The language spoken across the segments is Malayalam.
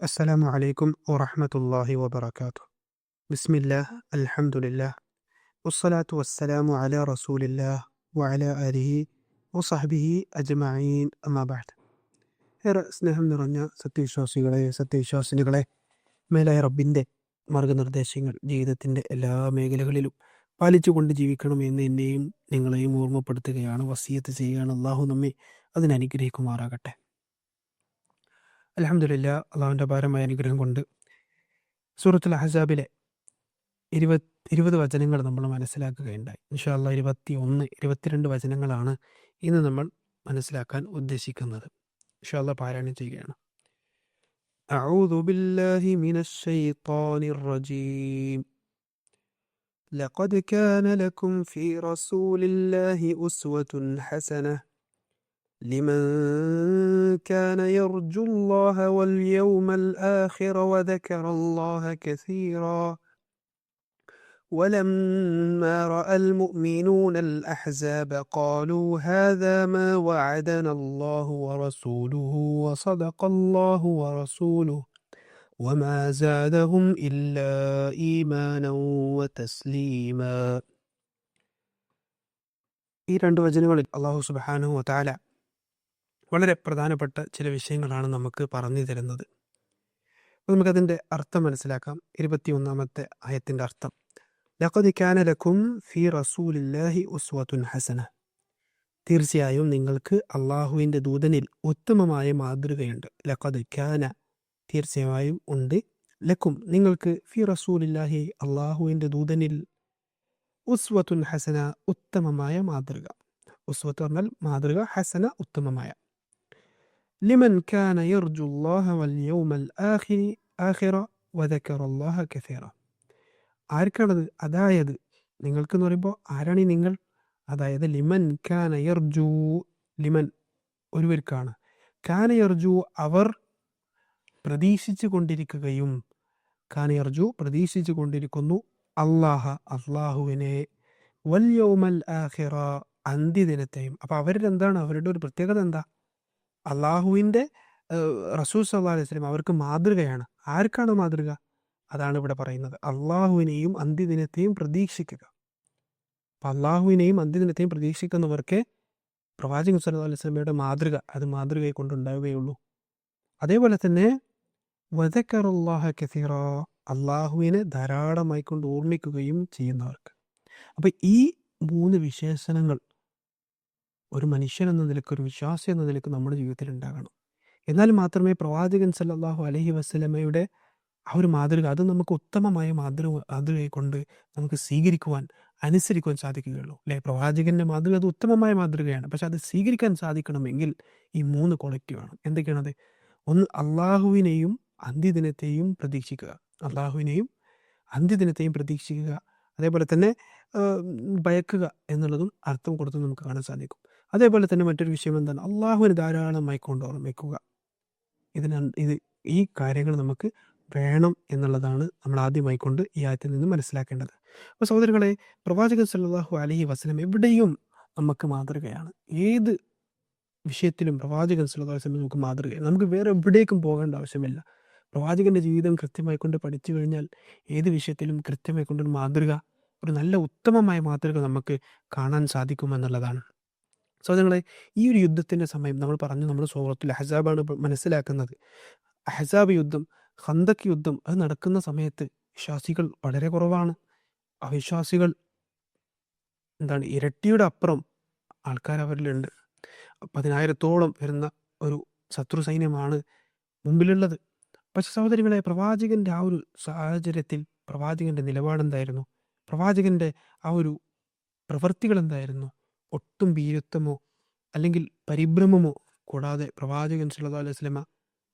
അസ്സലാമു അലൈക്കും വറഹമത്തല്ലാഹി വബർക്കാത്തു ബിസ്മില്ല അൽഹമുല്ല വസ്സലാത്തു വസ്സലാമു അല റസൂലില്ല വഅല അലിഹി വസഹബിഹി അജ്മഈൻ. അമ്മാബാദ് ഏറെ സ്നേഹം നിറഞ്ഞ സത്യവിശ്വാസികളെ സത്യവിശ്വാസിനികളെ മേലായ റബ്ബിന്റെ മാർഗനിർദ്ദേശങ്ങൾ ജീവിതത്തിന്റെ എല്ലാ മേഖലകളിലും പാലിച്ചുകൊണ്ട് ജീവിക്കണം എന്ന് എന്നെയും നിങ്ങളെയും ഓർമ്മപ്പെടുത്തുകയാണ് വസീയത്ത് ചെയ്യുകയാണ് അള്ളാഹു നമ്മെ അതിനനുഗ്രഹിക്കുമാറാകട്ടെ. അലഹമില്ല അള്ളാഹുവിൻ്റെ അപാരമായ അനുഗ്രഹം കൊണ്ട് സൂറത്തുൽ അഹസാബിലെ ഇരുപത് ഇരുപത് വചനങ്ങൾ നമ്മൾ മനസ്സിലാക്കുകയുണ്ടായി ഇൻഷാല്ല ഇരുപത്തി ഒന്ന് ഇരുപത്തിരണ്ട് വചനങ്ങളാണ് ഇന്ന് നമ്മൾ മനസ്സിലാക്കാൻ ഉദ്ദേശിക്കുന്നത് ഇൻഷാല്ല പാരായണം ചെയ്യുകയാണ് أعوذ بالله من الشيطان الرجيم لقد كان لكم في رسول الله أسوة حسنة لمن كان يرجو الله واليوم الآخر وذكر الله كثيرا ولما رأى المؤمنون الأحزاب قالوا هذا ما وعدنا الله ورسوله وصدق الله ورسوله وما زادهم إلا إيمانا وتسليما ഈ രണ്ട് വചനങ്ങളിൽ അള്ളാഹു സുബാനു വതാല വളരെ പ്രധാനപ്പെട്ട ചില വിഷയങ്ങളാണ് നമുക്ക് പറഞ്ഞു തരുന്നത്. നമുക്കതിന്റെ അർത്ഥം മനസ്സിലാക്കാം. ഇരുപത്തിയൊന്നാമത്തെ ആയത്തിന്റെ അർത്ഥം. ലഖദ് ലക്കും ഫി റസൂലില്ലാഹി ഉസ്വത്തുൻ ഹസന. തീർച്ചയായും നിങ്ങൾക്ക് അള്ളാഹുവിന്റെ ദൂതനിൽ ഉത്തമമായ മാതൃകയുണ്ട്. ലഖദ് കാന തീർച്ചയായും ഉണ്ട്. ലക്കും നിങ്ങൾക്ക് ഫി റസൂലില്ലാഹി അള്ളാഹുവിന്റെ ദൂതനിൽ ഉസ്വത്തുൻ ഹസന ഉത്തമമായ മാതൃക. ഉസ്വത്ത് പറഞ്ഞാൽ മാതൃക ഹസന ഉത്തമമായ. ലിമൻ കാന يرجو الله വൽ യൗമൽ آخرة ആഖിറ വദക്കറ അല്ലാഹ കസീറ ആർക്കാണത്? അതായത് നിങ്ങൾക്ക് എന്ന് പറയുമ്പോൾ ആരാണ് നിങ്ങൾ? അതായത് ലിമൻ കാന യർജു ലിമൻ ഒരുവർക്കാണ്. കാന യർജു അവർ പ്രതീക്ഷിച്ചു കൊണ്ടിരിക്കുകയും കാന യർജു പ്രതീക്ഷിച്ചു കൊണ്ടിരിക്കുന്നു അള്ളാഹ അള്ളാഹുവിനെ വല്യോമൽ ആഖിറ അന്ത്യദിനത്തെയും. അപ്പോൾ അവരുടെ എന്താണ് അവരുടെ ഒരു പ്രത്യേകത എന്താ? അള്ളാഹുവിന്റെ റസൂൽ സല്ലാ അലൈഹി അവർക്ക് മാതൃകയാണ്. ആർക്കാണ് മാതൃക? അതാണ് ഇവിടെ പറയുന്നത്. അള്ളാഹുവിനെയും അന്ത്യദിനത്തെയും പ്രതീക്ഷിക്കുക. അപ്പം അള്ളാഹുവിനെയും അന്ത്യദിനത്തെയും പ്രതീക്ഷിക്കുന്നവർക്ക് പ്രവാചകൻ സല്ലു അലൈഹി സ്വലമയുടെ മാതൃക അത് മാതൃകയെ കൊണ്ടുണ്ടാവുകയുള്ളൂ അതേപോലെ തന്നെ വദക്കറുല്ലാഹ കസീറ അള്ളാഹുവിനെ ധാരാളമായി കൊണ്ട് ഓർമ്മിക്കുകയും ചെയ്യുന്നവർക്ക്. അപ്പം ഈ മൂന്ന് വിശേഷണങ്ങൾ ഒരു മനുഷ്യൻ എന്ന നിലയ്ക്ക് ഒരു വിശ്വാസി എന്ന നിലയ്ക്ക് നമ്മുടെ ജീവിതത്തിൽ ഉണ്ടാകണം. എന്നാൽ മാത്രമേ പ്രവാചകൻ സല്ലാഹു അലഹി വസ്ലമയുടെ ആ ഒരു മാതൃക അത് നമുക്ക് ഉത്തമമായ മാതൃ മാതൃകയെ കൊണ്ട് നമുക്ക് സ്വീകരിക്കുവാൻ അനുസരിക്കുവാൻ സാധിക്കുകയുള്ളൂ. അല്ലെ? പ്രവാചകന്റെ മാതൃക അത് ഉത്തമമായ മാതൃകയാണ്. പക്ഷെ അത് സ്വീകരിക്കാൻ സാധിക്കണമെങ്കിൽ ഈ മൂന്ന് ക്വാളിറ്റി വേണം. എന്തൊക്കെയാണത്? ഒന്ന് അള്ളാഹുവിനെയും അന്ത്യദിനത്തെയും പ്രതീക്ഷിക്കുക. അള്ളാഹുവിനെയും അന്ത്യദിനത്തെയും പ്രതീക്ഷിക്കുക. അതേപോലെ തന്നെ ഭയക്കുക എന്നുള്ളതും അർത്ഥം കൊടുത്ത് നമുക്ക് കാണാൻ സാധിക്കും. അതേപോലെ തന്നെ മറ്റൊരു വിഷയം എന്താണ്? അള്ളാഹുവിനെ ധാരാളമായി കൊണ്ട് ഓർമ്മിക്കുക. ഇതിന് ഇത് ഈ കാര്യങ്ങൾ നമുക്ക് വേണം എന്നുള്ളതാണ് നമ്മൾ ആദ്യമായി കൊണ്ട് ഈ ആയത്തിൽ നിന്ന് മനസ്സിലാക്കേണ്ടത്. അപ്പോൾ സഹോദരങ്ങളെ പ്രവാചകൻ സല്ലാഹു അലഹി വസ്ലം എവിടെയും നമുക്ക് മാതൃകയാണ്. ഏത് വിഷയത്തിലും പ്രവാചകൻ സല്ലാ വസ്ലം നമുക്ക് മാതൃകയാണ്. നമുക്ക് വേറെ എവിടേക്കും പോകേണ്ട ആവശ്യമില്ല. പ്രവാചകന്റെ ജീവിതം കൃത്യമായി കൊണ്ട് പഠിച്ചു കഴിഞ്ഞാൽ ഏത് വിഷയത്തിലും കൃത്യമായി കൊണ്ടൊരു മാതൃക ഒരു നല്ല ഉത്തമമായ മാതൃക നമുക്ക് കാണാൻ സാധിക്കുമെന്നുള്ളതാണ് സഹോദരങ്ങളെ ഈ ഒരു യുദ്ധത്തിന്റെ സമയം നമ്മൾ പറഞ്ഞു നമ്മൾ സൂറത്തുൽ അഹസാബാണ് മനസ്സിലാക്കുന്നത്. അഹസാബ് യുദ്ധം ഹന്തക് യുദ്ധം അത് നടക്കുന്ന സമയത്ത് വിശ്വാസികൾ വളരെ കുറവാണ്. അവിശ്വാസികൾ എന്താണ് ഇരട്ടിയുടെ അപ്പുറം ആൾക്കാർ അവരിലുണ്ട്. പതിനായിരത്തോളം വരുന്ന ഒരു ശത്രു സൈന്യമാണ് മുമ്പിലുള്ളത്. പക്ഷെ സഹോദരങ്ങളെ പ്രവാചകന്റെ ആ ഒരു സാഹചര്യത്തിൽ പ്രവാചകന്റെ നിലപാടെന്തായിരുന്നു? പ്രവാചകന്റെ ആ ഒരു പ്രവൃത്തികൾ എന്തായിരുന്നു ഒട്ടും ഭീരുത്വമോ അല്ലെങ്കിൽ പരിഭ്രമമോ കൂടാതെ പ്രവാചകൻ സല്ലല്ലാഹു അലൈഹി വസല്ലമ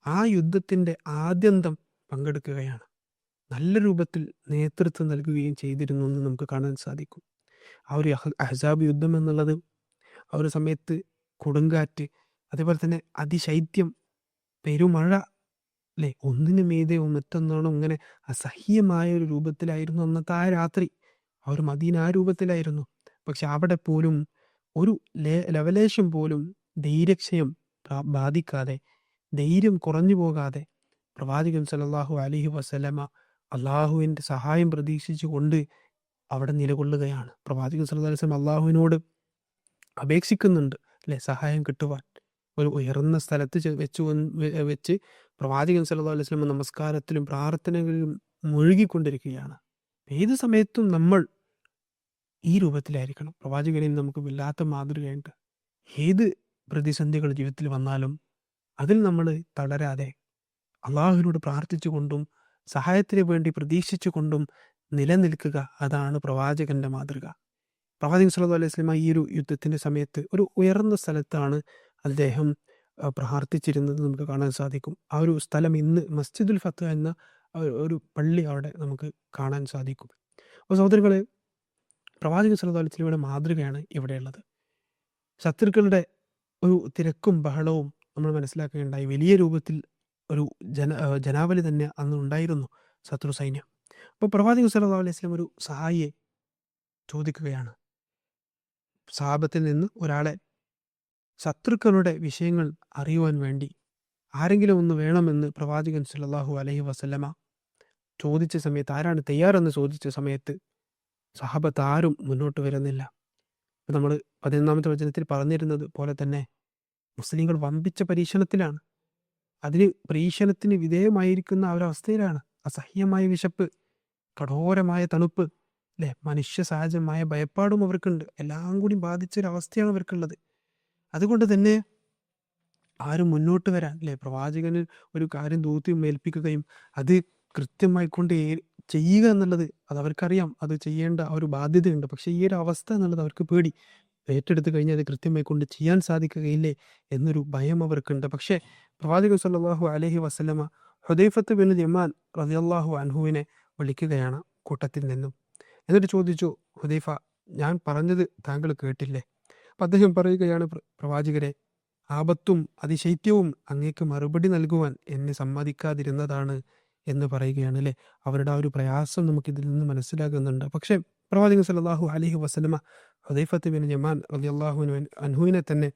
ആ യുദ്ധത്തിന്റെ ആദ്യന്തം പങ്കെടുക്കുകയാണ്. നല്ല രൂപത്തിൽ നേതൃത്വം നൽകുകയും ചെയ്തിരുന്നു എന്ന് നമുക്ക് കാണാൻ സാധിക്കും. ആ ഒരു അഹസാബ് യുദ്ധം എന്നുള്ളത് ആ ഒരു സമയത്ത് കൊടുങ്കാറ്റ് അതേപോലെ തന്നെ അതിശൈത്യം പെരുമഴ അല്ലേ? ഒന്നിനു മീതെ മറ്റൊന്നോണം ഇങ്ങനെ അസഹ്യമായ ഒരു രൂപത്തിലായിരുന്നു അന്നത്തെ ആ രാത്രി. ആ ഒരു മദീന ആ രൂപത്തിലായിരുന്നു. പക്ഷെ അവിടെ പോലും ഒരു ലവലേശം പോലും ധൈര്യക്ഷയം ബാധിക്കാതെ ധൈര്യം കുറഞ്ഞു പോകാതെ പ്രവാചകൻ സലല്ലാഹു അലൈഹി വസല്ലമ അള്ളാഹുവിന്റെ സഹായം പ്രതീക്ഷിച്ചുകൊണ്ട് അവിടെ നിലകൊള്ളുകയാണ്. പ്രവാചകൻ സല്ലല്ലാഹു അലൈഹി വസല്ലം അള്ളാഹുവിനോട് അപേക്ഷിക്കുന്നുണ്ട് അല്ലെ? സഹായം കിട്ടുവാൻ. ഒരു ഉയർന്ന സ്ഥലത്ത് വെച്ചു വെച്ച് പ്രവാചകൻ സല്ലല്ലാഹു അലൈഹി വസല്ലം നമസ്കാരത്തിലും പ്രാർത്ഥനകളിലും മുഴുകിക്കൊണ്ടിരിക്കുകയാണ്. ഏത് സമയത്തും നമ്മൾ ഈ രൂപത്തിലായിരിക്കണം. പ്രവാചകനിൽ നമുക്ക് വല്ലാത്ത മാതൃകയുണ്ട് ഏത് പ്രതിസന്ധികൾ ജീവിതത്തിൽ വന്നാലും അതിൽ നമ്മൾ തളരാതെ അള്ളാഹുവിനോട് പ്രാർത്ഥിച്ചുകൊണ്ടും സഹായത്തിന് വേണ്ടി പ്രതീക്ഷിച്ചുകൊണ്ടും നിലനിൽക്കുക അതാണ് പ്രവാചകന്റെ മാതൃക. പ്രവാചകൻ സല്ലു അലൈഹി സ്വലമ ഈ ഒരു യുദ്ധത്തിന്റെ സമയത്ത് ഒരു ഉയർന്ന സ്ഥലത്താണ് അദ്ദേഹം പ്രാർത്ഥിച്ചിരുന്നത് നമുക്ക് കാണാൻ സാധിക്കും. ആ ഒരു സ്ഥലം ഇന്ന് മസ്ജിദുൽ ഫത്ത് എന്ന ഒരു- പള്ളി അവിടെ നമുക്ക് കാണാൻ സാധിക്കും. അപ്പോൾ സഹോദരങ്ങളെ അലൈഹി വസല്ലമയുടെ മാതൃകയാണ് ഇവിടെയുള്ളത്. ശത്രുക്കളുടെ ഒരു തിരക്കും ബഹളവും നമ്മൾ മനസ്സിലാക്കുകയുണ്ടായി വലിയ രൂപത്തിൽ ഒരു ജന ജനാവലി തന്നെ അന്ന് ഉണ്ടായിരുന്നു ശത്രു സൈന്യം. അപ്പോൾ പ്രവാചക സല്ലല്ലാഹു അലൈഹി വസല്ലം ഒരു സഹായിയെ ചോദിക്കുകയാണ്. സഹാബത്തിൽ നിന്ന് ഒരാളെ ശത്രുക്കളുടെ വിഷയങ്ങൾ അറിയുവാൻ വേണ്ടി ആരെങ്കിലും ഒന്ന് വേണമെന്ന് പ്രവാചകൻ സല്ലാഹു അലഹി വസല്ലമ ചോദിച്ച സമയത്ത് ആരാണ് തയ്യാറെന്ന് ചോദിച്ച സമയത്ത് സഹാബത്ത് ആരും മുന്നോട്ട് വരുന്നില്ല. നമ്മൾ പതിനൊന്നാമത്തെ വചനത്തിൽ പറഞ്ഞിരുന്നത് പോലെ തന്നെ മുസ്ലിങ്ങൾ വമ്പിച്ച പരീക്ഷണത്തിലാണ്. അതിന് പരീക്ഷണത്തിന് വിധേയമായിരിക്കുന്ന ഒരവസ്ഥയിലാണ്. അസഹ്യമായ വിശപ്പ് കഠോരമായ തണുപ്പ് അല്ലെ? മനുഷ്യ സഹജമായ ഭയപ്പാടും അവർക്കുണ്ട്. എല്ലാം കൂടി ബാധിച്ചൊരവസ്ഥയാണ് അവർക്കുള്ളത്. അതുകൊണ്ട് തന്നെ ആരും മുന്നോട്ട് വരാൻ അല്ലെ? പ്രവാചകന് ഒരു കാര്യം ദൂത്യം ഏൽപ്പിക്കുകയും അത് കൃത്യമായി കൊണ്ട് ചെയ്യുക എന്നുള്ളത് അത് അവർക്കറിയാം. അത് ചെയ്യേണ്ട ആ ഒരു ബാധ്യതയുണ്ട്. പക്ഷേ ഈ ഒരു അവസ്ഥ എന്നുള്ളത് അവർക്ക് പേടി. ഏറ്റെടുത്ത് കഴിഞ്ഞാൽ അത് കൃത്യമായി കൊണ്ട് ചെയ്യാൻ സാധിക്കുകയില്ലേ എന്നൊരു ഭയം അവർക്കുണ്ട്. പക്ഷേ പ്രവാചക സല്ലാഹു അലഹി വസ്ലമ ഹുദൈഫത്ത് ബിൻ യമാൻ റളിയല്ലാഹു അൻഹുവിനെ വിളിക്കുകയാണ് കൂട്ടത്തിൽ നിന്നും. എന്നിട്ട് ചോദിച്ചു ഹുദൈഫ ഞാൻ പറഞ്ഞത് താങ്കൾ കേട്ടില്ലേ? അപ്പം അദ്ദേഹം പറയുകയാണ് പ്രവാചകരെ ആപത്തും അതിശൈത്യവും അങ്ങേക്ക് മറുപടി നൽകുവാൻ എന്നെ സമ്മതിക്കാതിരുന്നതാണ് എന്ന് പറയുകയാണ് അല്ലേ അവരുടെ ആ ഒരു പ്രയാസം നമുക്ക് ഇതിൽ നിന്ന് മനസ്സിലാകുന്നുണ്ട് പക്ഷേ പ്രവാചകൻ സല്ലല്ലാഹു അലൈഹി വസല്ലമ ഹുദൈഫത്ത് ബിൻ ജമാൻ റളിയല്ലാഹു അൻഹു- അൻഹുവിനെ തന്നെ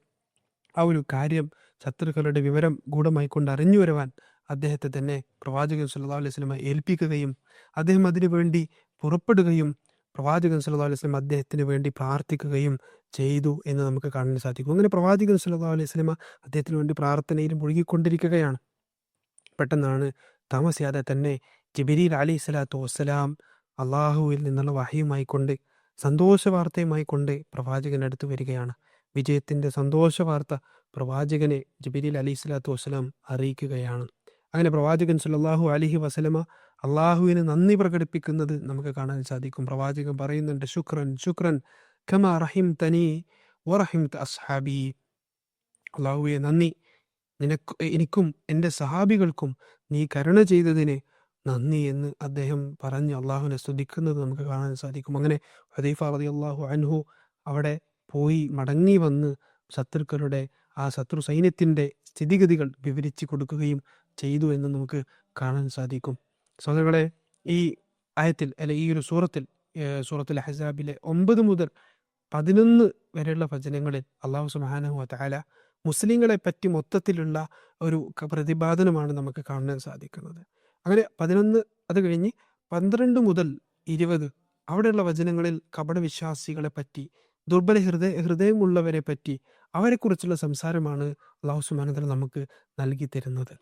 ആ ഒരു കാര്യം ശത്രുക്കളുടെ വിവരം ഗൂഢമായി കൊണ്ട് അറിഞ്ഞു വരുവാൻ അദ്ദേഹത്തെ തന്നെ പ്രവാചകൻ സല്ലാ അലൈഹി സ്വലമ ഏൽപ്പിക്കുകയും അദ്ദേഹം അതിനു വേണ്ടി പുറപ്പെടുകയും പ്രവാചകൻ സല്ലാ അലൈഹി സ്വലം അദ്ദേഹത്തിന് വേണ്ടി പ്രാർത്ഥിക്കുകയും ചെയ്തു എന്ന് നമുക്ക് കാണാൻ സാധിക്കും. അങ്ങനെ പ്രവാചകൻ സല്ലാ അലൈഹി സ്വലമ അദ്ദേഹത്തിന് വേണ്ടി പ്രാർത്ഥനയിൽ മുഴുകിക്കൊണ്ടിരിക്കുകയാണ്. പെട്ടെന്നാണ് താമസിയാതെ തന്നെ ജിബിരിൽ അലി സ്വലാത്തു വസ്സലാം അള്ളാഹുവിൽ നിന്നുള്ള വഹയുമായി കൊണ്ട് സന്തോഷ വാർത്തയുമായി കൊണ്ട് പ്രവാചകനടുത്ത് വരികയാണ്. വിജയത്തിന്റെ സന്തോഷ വാർത്ത പ്രവാചകനെ ജിബിരിൽ അലി സ്വലാത്തു വസ്സലാം അറിയിക്കുകയാണ്. അങ്ങനെ പ്രവാചകൻ സുല്ലാഹു അലിഹി വസല്ലമ അള്ളാഹുവിന് നന്ദി പ്രകടിപ്പിക്കുന്നത് നമുക്ക് കാണാൻ സാധിക്കും. പ്രവാചകൻ പറയുന്നുണ്ട് ശുക്രൻ ശുക്രൻ ഖമ റഹിം തനി വറഹിം അസ്ഹാബി. അള്ളാഹുവെ നന്ദി. നിനക്ക് എനിക്കും എന്റെ സഹാബികൾക്കും നീ കരുണ ചെയ്തതിന് നന്ദി എന്ന് അദ്ദേഹം പറഞ്ഞ് അള്ളാഹുവിനെ സ്തുതിക്കുന്നത് നമുക്ക് കാണാൻ സാധിക്കും. അങ്ങനെ ഹദീഫ റതി അള്ളാഹു അൻഹു അവിടെ പോയി മടങ്ങി വന്ന് ശത്രുക്കളുടെ ആ ശത്രു സൈന്യത്തിന്റെ സ്ഥിതിഗതികൾ വിവരിച്ചു കൊടുക്കുകയും ചെയ്തു എന്ന് നമുക്ക് കാണാൻ സാധിക്കും. സഹോദരങ്ങളെ ഈ ആയത്തിൽ അല്ലെ ഈ ഒരു സൂറത്തിൽ സൂറത്തിൽ ഹസാബിലെ ഒമ്പത് മുതൽ പതിനൊന്ന് വരെയുള്ള ഭജനങ്ങളിൽ അള്ളാഹു സുബ്ഹാനഹു വതആല മുസ്ലിങ്ങളെ പറ്റി മൊത്തത്തിലുള്ള ഒരു പ്രതിപാദനമാണ് നമുക്ക് കാണാൻ സാധിക്കുന്നത്. അങ്ങനെ പതിനൊന്ന് അത് കഴിഞ്ഞ് പന്ത്രണ്ട് മുതൽ ഇരുപത് അവിടെയുള്ള വചനങ്ങളിൽ കപടവിശ്വാസികളെ പറ്റി ദുർബല ഹൃദയ ഹൃദയമുള്ളവരെ പറ്റി അവരെക്കുറിച്ചുള്ള സംസാരമാണ് അള്ളാഹു സുബ്ഹാനഹു നമുക്ക് നൽകി തരുന്നത്.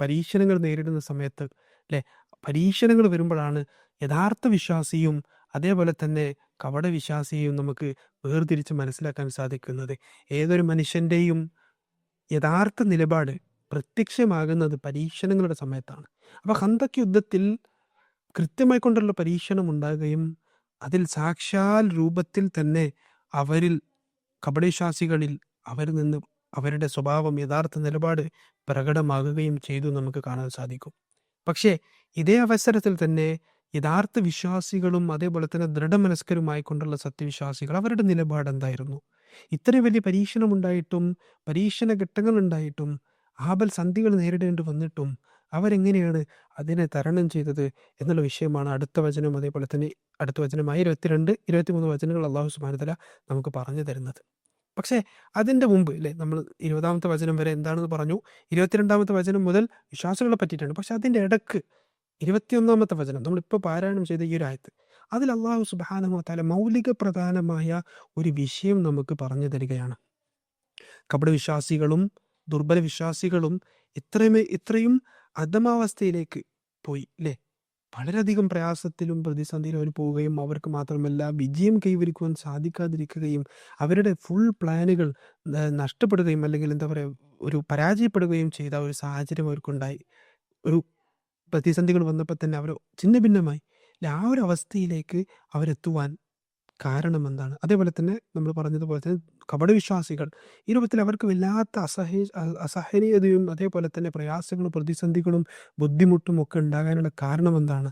പരീക്ഷണങ്ങൾ നേരിടുന്ന സമയത്ത് അല്ലെ? പരീക്ഷണങ്ങൾ വരുമ്പോഴാണ് യഥാർത്ഥ വിശ്വാസിയും അതേപോലെ തന്നെ കപടവിശ്വാസിയെയും നമുക്ക് വേർതിരിച്ച് മനസ്സിലാക്കാൻ സാധിക്കുന്നത്. ഏതൊരു മനുഷ്യന്റെയും യഥാർത്ഥ നിലപാട് പ്രത്യക്ഷമാകുന്നത് പരീക്ഷണങ്ങളുടെ സമയത്താണ്. അപ്പോൾ ഹന്തക് യുദ്ധത്തിൽ കൃത്യമായി കൊണ്ടുള്ള പരീക്ഷണം ഉണ്ടാകുകയും അതിൽ സാക്ഷാൽ രൂപത്തിൽ തന്നെ അവരിൽ കപടവിശ്വാസികളിൽ അവരിൽ നിന്ന് അവരുടെ സ്വഭാവം യഥാർത്ഥ നിലപാട് പ്രകടമാകുകയും ചെയ്തു നമുക്ക് കാണാൻ സാധിക്കും. പക്ഷേ ഇതേ അവസരത്തിൽ തന്നെ യഥാർത്ഥ വിശ്വാസികളും അതേപോലെ തന്നെ ദൃഢമനസ്കരുമായി കൊണ്ടുള്ള സത്യവിശ്വാസികൾ അവരുടെ നിലപാട് എന്തായിരുന്നു ഇത്രയും വലിയ പരീക്ഷണം ഉണ്ടായിട്ടും പരീക്ഷണ ഘട്ടങ്ങൾ ഉണ്ടായിട്ടും ആബൽ സന്ധികൾ നേരിടേണ്ടി വന്നിട്ടും അവരെങ്ങനെയാണ് അതിനെ തരണം ചെയ്തത് എന്നുള്ള വിഷയമാണ് അടുത്ത വചനം അതേപോലെ തന്നെ അടുത്ത വചനമായ ഇരുപത്തിരണ്ട് ഇരുപത്തിമൂന്ന് വചനങ്ങൾ അള്ളാഹു സുബാനതല നമുക്ക് പറഞ്ഞു തരുന്നത്. പക്ഷേ അതിന്റെ മുമ്പ് അല്ലേ നമ്മൾ ഇരുപതാമത്തെ വചനം വരെ എന്താണെന്ന് പറഞ്ഞു? ഇരുപത്തിരണ്ടാമത്തെ വചനം മുതൽ വിശ്വാസികളെ പറ്റിയിട്ടാണ്. പക്ഷെ അതിന്റെ ഇടയ്ക്ക് ഇരുപത്തിയൊന്നാമത്തെ വചനം നമ്മളിപ്പോൾ പാരായണം ചെയ്ത ഈ ഒരു ആയത്ത് അതിൽ അള്ളാഹു സുബാനഹു താല മൗലിക പ്രധാനമായ ഒരു വിഷയം നമുക്ക് പറഞ്ഞു തരികയാണ്. കപട വിശ്വാസികളും ദുർബല വിശ്വാസികളും ഇത്രയും ഇത്രയും അധമാവസ്ഥയിലേക്ക് പോയി അല്ലേ വളരെയധികം പ്രയാസത്തിലും പ്രതിസന്ധിയിലും അവർ പോവുകയും അവർക്ക് മാത്രമല്ല വിജയം കൈവരിക്കുവാൻ സാധിക്കാതിരിക്കുകയും അവരുടെ ഫുൾ പ്ലാനുകൾ നഷ്ടപ്പെടുകയും അല്ലെങ്കിൽ എന്താ പറയുക ഒരു പരാജയപ്പെടുകയും ചെയ്ത ഒരു സാഹചര്യം അവർക്കുണ്ടായി. ഒരു പ്രതിസന്ധികൾ വന്നപ്പോൾ തന്നെ അവർ ചിന്ന ഭിന്നമായി ആ ഒരു അവസ്ഥയിലേക്ക് അവരെത്തുവാൻ കാരണം എന്താണ്? അതേപോലെ തന്നെ നമ്മൾ പറഞ്ഞതുപോലെ തന്നെ കപടവിശ്വാസികൾ ഈ രൂപത്തിൽ അവർക്ക് വല്ലാത്ത അസഹ അസഹനീയതയും അതേപോലെ തന്നെ പ്രയാസങ്ങളും പ്രതിസന്ധികളും ബുദ്ധിമുട്ടും ഒക്കെ ഉണ്ടാകാനുള്ള കാരണം എന്താണ്?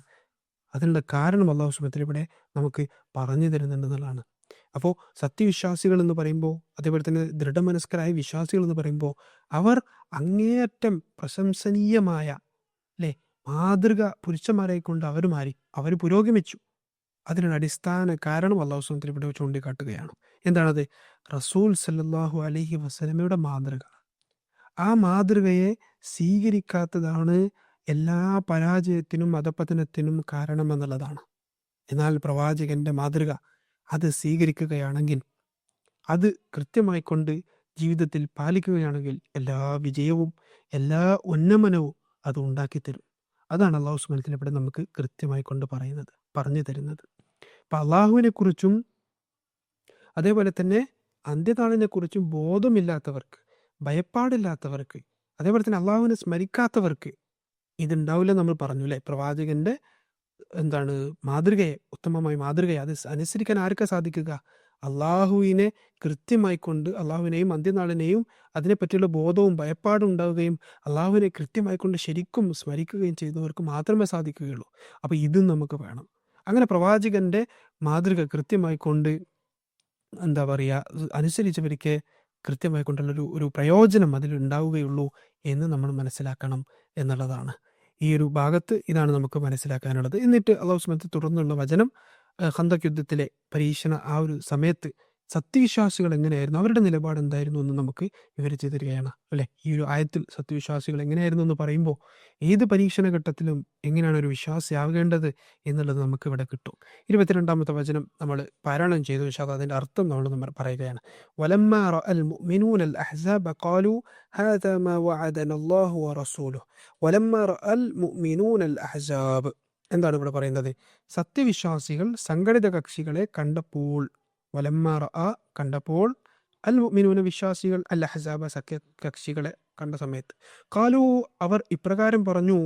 അതിനുള്ള കാരണം അള്ളാഹു ഇവിടെ നമുക്ക് പറഞ്ഞു തരുന്നുണ്ടെന്നുള്ളതാണ് അപ്പോൾ സത്യവിശ്വാസികൾ എന്ന് പറയുമ്പോൾ അതേപോലെ തന്നെ ദൃഢമനസ്കരായ വിശ്വാസികൾ എന്ന് പറയുമ്പോൾ അവർ അങ്ങേയറ്റം പ്രശംസനീയമായ അല്ലേ? മാതൃക പുരുഷന്മാരെ കൊണ്ട് അവർ മാറി അവർ പുരോഗമിച്ചു. അതിനൊരു അടിസ്ഥാന കാരണം അള്ളാഹു സുബത്തിൽ ഇവിടെ ചൂണ്ടിക്കാട്ടുകയാണ്. എന്താണത്? റസൂൽ സല്ലാഹു അലഹി വസല്ലമയുടെ മാതൃക. ആ മാതൃകയെ സ്വീകരിക്കാത്തതാണ് എല്ലാ പരാജയത്തിനും മതപതനത്തിനും കാരണമെന്നുള്ളതാണ് എന്നാൽ പ്രവാചകന്റെ മാതൃക അത് സ്വീകരിക്കുകയാണെങ്കിൽ അത് കൃത്യമായി കൊണ്ട് ജീവിതത്തിൽ പാലിക്കുകയാണെങ്കിൽ എല്ലാ വിജയവും എല്ലാ ഉന്നമനവും അത് ഉണ്ടാക്കിത്തരും. അതാണ് അള്ളാഹു സുബാനത്തിൽ ഇവിടെ നമുക്ക് കൃത്യമായി കൊണ്ട് പറയുന്നത് പറഞ്ഞു തരുന്നത്. അപ്പം അള്ളാഹുവിനെക്കുറിച്ചും അതേപോലെ തന്നെ അന്ത്യനാളിനെക്കുറിച്ചും ബോധമില്ലാത്തവർക്ക് ഭയപ്പാടില്ലാത്തവർക്ക് അതേപോലെ തന്നെ അള്ളാഹുവിനെ സ്മരിക്കാത്തവർക്ക് ഇതുണ്ടാവില്ല നമ്മൾ പറഞ്ഞു അല്ലേ? പ്രവാചകന്റെ എന്താണ് മാതൃകയെ ഉത്തമമായി മാതൃകയെ അത് അനുസരിക്കാൻ ആർക്കാ സാധിക്കുക? അള്ളാഹുവിനെ കൃത്യമായി കൊണ്ട് അള്ളാഹുവിനെയും അന്ത്യനാളിനെയും അതിനെപ്പറ്റിയുള്ള ബോധവും ഭയപ്പാടും ഉണ്ടാവുകയും അള്ളാഹുവിനെ കൃത്യമായി കൊണ്ട് ശരിക്കും സ്മരിക്കുകയും ചെയ്യുന്നവർക്ക് മാത്രമേ സാധിക്കുകയുള്ളൂ. അപ്പോൾ ഇതും നമുക്ക് വേണം. അങ്ങനെ പ്രവാചകന്റെ മാതൃക കൃത്യമായി കൊണ്ട് എന്താ പറയുക അനുസരിച്ചവർക്ക് കൃത്യമായി കൊണ്ടുള്ള ഒരു പ്രയോജനം അതിലുണ്ടാവുകയുള്ളൂ എന്ന് നമ്മൾ മനസ്സിലാക്കണം എന്നുള്ളതാണ്. ഈ ഒരു ഭാഗത്ത് ഇതാണ് നമുക്ക് മനസ്സിലാക്കാനുള്ളത്. എന്നിട്ട് അള്ളാഹു സുമത്ത് തുടർന്നുള്ള വചനം ഏഹ് ഖന്തക് യുദ്ധത്തിലെ പരീക്ഷണ ആ ഒരു സമയത്ത് സത്യവിശ്വാസികൾ എങ്ങനെയായിരുന്നു അവരുടെ നിലപാട് എന്തായിരുന്നു എന്ന് നമുക്ക് വിവരിച്ചു തരികയാണ് അല്ലെ ഈ ഒരു ആയത്തിൽ സത്യവിശ്വാസികൾ എങ്ങനെയായിരുന്നു എന്ന് പറയുമ്പോൾ ഏത് പരീക്ഷണ ഘട്ടത്തിലും എങ്ങനെയാണ് ഒരു വിശ്വാസിയാവേണ്ടത് എന്നുള്ളത് നമുക്ക് ഇവിടെ കിട്ടും ഇരുപത്തിരണ്ടാമത്തെ വചനം നമ്മൾ പാരായണം ചെയ്തു പക്ഷേ അതിൻ്റെ അർത്ഥം നമ്മൾ നമ്മൾ പറയുകയാണ് ولما رأى المؤمنون الأحزاب قالوا هذا ما وعدنا الله ورسوله ولما رأى المؤمنون الأحزاب എന്താണ് ഇവിടെ പറയുന്നത്? സത്യവിശ്വാസികൾ സംഘടിത കക്ഷികളെ കണ്ടപ്പോൾ വലമ്മാറ ആ കണ്ടപ്പോൾ അൽ മുഅ്മിനൂന വിശ്വാസികൾ അൽ അഹസാബ സഖ്യ കക്ഷികളെ കണ്ട സമയത്ത്. കാലു അവർ ഇപ്രകാരം പറഞ്ഞു.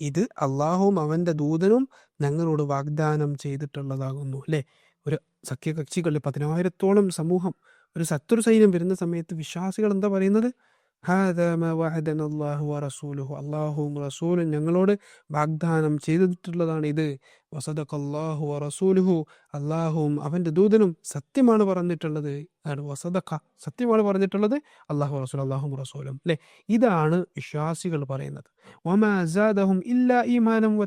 ഇത് അള്ളാഹുവും അവന്റെ ദൂതനും ഞങ്ങളോട് വാഗ്ദാനം ചെയ്തിട്ടുള്ളതാകുന്നു അല്ലെ? ഒരു സഖ്യകക്ഷികളിൽ പതിനായിരത്തോളം സമൂഹം ഒരു ശത്രു സൈന്യം വരുന്ന സമയത്ത് വിശ്വാസികൾ എന്താ പറയുന്നത്? അള്ളാഹുവും റസൂലും ഞങ്ങളോട് വാഗ്ദാനം ചെയ്തിട്ടുള്ളതാണ് ഇത്. വസദഖല്ലാഹു വറസൂലുഹു അള്ളാഹുവും അവന്റെ ദൂതനും സത്യമാണ് പറഞ്ഞിട്ടുള്ളത്. ആണ് വസദഖ സത്യമാണ് പറഞ്ഞിട്ടുള്ളത്. അള്ളാഹു റസൂൽ അള്ളാഹും റസൂലും. അല്ലെ? ഇതാണ് വിശ്വാസികൾ പറയുന്നത്. ഇല്ലാ ഈമാനം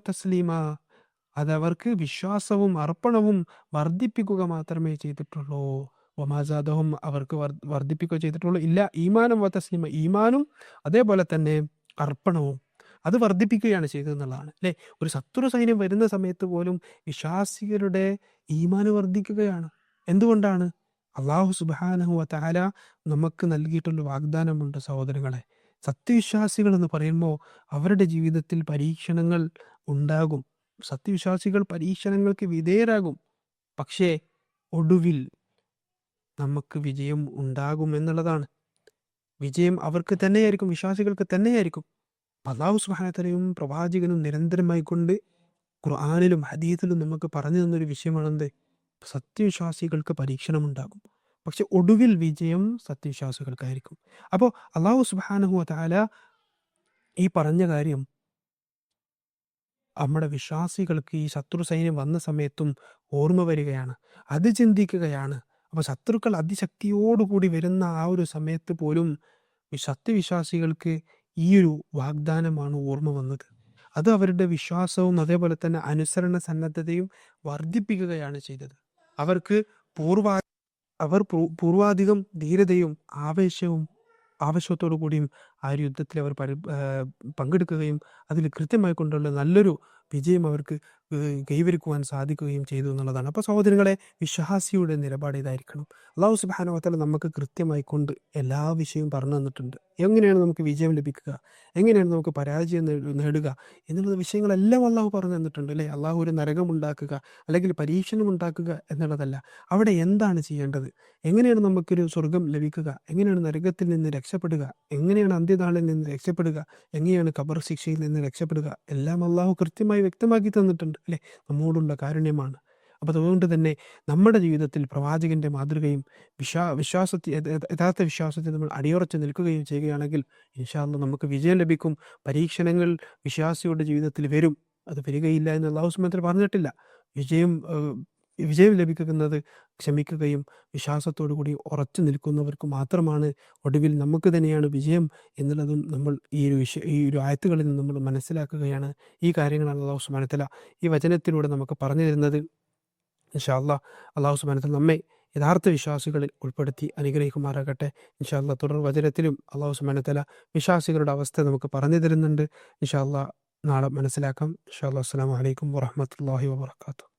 അതവർക്ക് വിശ്വാസവും അർപ്പണവും വർദ്ധിപ്പിക്കുക മാത്രമേ ചെയ്തിട്ടുള്ളൂ. വമാസാദഹും അവർക്ക് വർ- വർദ്ധിപ്പിക്കുക ചെയ്തിട്ടുള്ളൂ. ഇല്ല ഈമാനം വ തസ്ലീമ ഈമാനും അതേപോലെ തന്നെ അർപ്പണവും അത് വർദ്ധിപ്പിക്കുകയാണ് ചെയ്തതെന്നുള്ളതാണ് അല്ലേ? ഒരു ശത്രു സൈന്യം വരുന്ന സമയത്ത് പോലും വിശ്വാസികളുടെ ഈമാന് വർദ്ധിക്കുകയാണ്. എന്തുകൊണ്ടാണ്? അള്ളാഹു സുബാനഹു താല നമുക്ക് നൽകിയിട്ടുള്ള വാഗ്ദാനമുണ്ട് സഹോദരങ്ങളെ. സത്യവിശ്വാസികൾ എന്ന് പറയുമ്പോൾ അവരുടെ ജീവിതത്തിൽ പരീക്ഷണങ്ങൾ ഉണ്ടാകും. സത്യവിശ്വാസികൾ പരീക്ഷണങ്ങൾക്ക് വിധേയരാകും. പക്ഷേ ഒടുവിൽ നമുക്ക് വിജയം ഉണ്ടാകും എന്നുള്ളതാണ്. വിജയം അവർക്ക് തന്നെയായിരിക്കും വിശ്വാസികൾക്ക് തന്നെയായിരിക്കും. അള്ളാഹു സുഹാനത്തനെയും പ്രവാചകനും നിരന്തരമായി കൊണ്ട് ഖുർആാനിലും ഹദീത്തിലും നമുക്ക് പറഞ്ഞു തന്നൊരു വിഷയമാണെന്ത്? സത്യവിശ്വാസികൾക്ക് പരീക്ഷണം ഉണ്ടാകും പക്ഷെ ഒടുവിൽ വിജയം സത്യവിശ്വാസികൾക്കായിരിക്കും. അപ്പോൾ അള്ളാഹു സുബാനഹു താല ഈ പറഞ്ഞ കാര്യം നമ്മുടെ വിശ്വാസികൾക്ക് ഈ ശത്രു സൈന്യം വന്ന സമയത്തും ഓർമ്മ വരികയാണ്. അത് ചിന്തിക്കുകയാണ്. അപ്പോൾ ശത്രുക്കൾ അതിശക്തിയോടുകൂടി വരുന്ന ആ ഒരു സമയത്ത് പോലും സത്യവിശ്വാസികൾക്ക് ഈ ഒരു വാഗ്ദാനമാണ് ഓർമ്മ വന്നത്. അത് അവരുടെ വിശ്വാസവും അതേപോലെ തന്നെ അനുസരണ സന്നദ്ധതയും വർദ്ധിപ്പിക്കുകയാണ് ചെയ്തത്. അവർക്ക് പൂർവാ അവർ പൂർവാധികം ധീരതയും ആവേശവും ആവേശത്തോടു കൂടിയും ആ ഒരു യുദ്ധത്തിൽ അവർ പങ്കെടുക്കുകയും അതിൽ കൃത്യമായി കൊണ്ടുള്ള നല്ലൊരു വിജയം അവർക്ക് കൈവരിക്കുവാൻ സാധിക്കുകയും ചെയ്തു എന്നുള്ളതാണ്. അപ്പോൾ സഹോദരങ്ങളെ വിശ്വാസിയുടെ നിലപാട് ഇതായിരിക്കണം. അള്ളാഹു സുബാനോത്തല നമുക്ക് കൃത്യമായി കൊണ്ട് എല്ലാ വിഷയവും പറഞ്ഞു തന്നിട്ടുണ്ട്. എങ്ങനെയാണ് നമുക്ക് വിജയം ലഭിക്കുക? എങ്ങനെയാണ് നമുക്ക് പരാജയം നേടുക? എന്നുള്ള വിഷയങ്ങളെല്ലാം അള്ളാഹു പറഞ്ഞു തന്നിട്ടുണ്ട് അല്ലേ? അള്ളാഹു ഒരു നരകം ഉണ്ടാക്കുക അല്ലെങ്കിൽ പരീക്ഷണം ഉണ്ടാക്കുക എന്നുള്ളതല്ല. അവിടെ എന്താണ് ചെയ്യേണ്ടത്? എങ്ങനെയാണ് നമുക്കൊരു സ്വർഗം ലഭിക്കുക? എങ്ങനെയാണ് നരകത്തിൽ നിന്ന് രക്ഷപ്പെടുക? എങ്ങനെയാണ് അന്ത്യനാളിൽ നിന്ന് രക്ഷപ്പെടുക എങ്ങനെയാണ് ഖബർ ശിക്ഷയിൽ നിന്ന് രക്ഷപ്പെടുക എല്ലാം അള്ളാഹു കൃത്യമായി വ്യക്തമാക്കി തന്നിട്ടുണ്ട് അല്ലേ? നമ്മോടുള്ള കാരുണ്യമാണ്. അപ്പോൾ അതുകൊണ്ട് തന്നെ നമ്മുടെ ജീവിതത്തിൽ പ്രവാചകന്റെ മാതൃകയും വിശ്വാ വിശ്വാസത്തിൽ യഥ- യഥ- യഥാർത്ഥ വിശ്വാസത്തിൽ നമ്മൾ അടിയുറച്ച് നിൽക്കുകയും ചെയ്യുകയാണെങ്കിൽ ഇൻഷാല്ല നമുക്ക് വിജയം ലഭിക്കും. പരീക്ഷണങ്ങൾ വിശ്വാസിയുടെ ജീവിതത്തിൽ വരും. അത് വരികയില്ല എന്ന് അള്ളാഹു സുമത്തിൽ പറഞ്ഞിട്ടില്ല. വിജയം വിജയം ലഭിക്കുന്നത് ക്ഷമിക്കുകയും വിശ്വാസത്തോടു കൂടി ഉറച്ചു നിൽക്കുന്നവർക്ക് മാത്രമാണ് ഒടുവിൽ നമുക്ക് തന്നെയാണ് വിജയം എന്നുള്ളതും നമ്മൾ ഈ ഒരു വിഷയ ഈ ഒരു ആയത്തുകളിൽ നിന്ന് നമ്മൾ മനസ്സിലാക്കുകയാണ്. ഈ കാര്യങ്ങളാണ് അള്ളാഹു സുബാനത്തല ഈ വചനത്തിലൂടെ നമുക്ക് പറഞ്ഞു തരുന്നത്. ഇൻഷാല്ല അള്ളാഹു സുബാനത്തല നമ്മെ യഥാർത്ഥ വിശ്വാസികളിൽ ഉൾപ്പെടുത്തി അനുഗ്രഹിക്കുമാറാകട്ടെ. ഇൻഷാല്ല തുടർ വചനത്തിലും അള്ളാഹു സുബാനത്തല വിശ്വാസികളുടെ അവസ്ഥ നമുക്ക് പറഞ്ഞു തരുന്നുണ്ട്. ഇൻഷാല്ല നാളെ മനസ്സിലാക്കാം. ഇൻഷാ ഇൻഷാല്ല അസ്സാം വലൈക്കും വാഹമത്തല്ലാഹി വാബർക്കാത്തു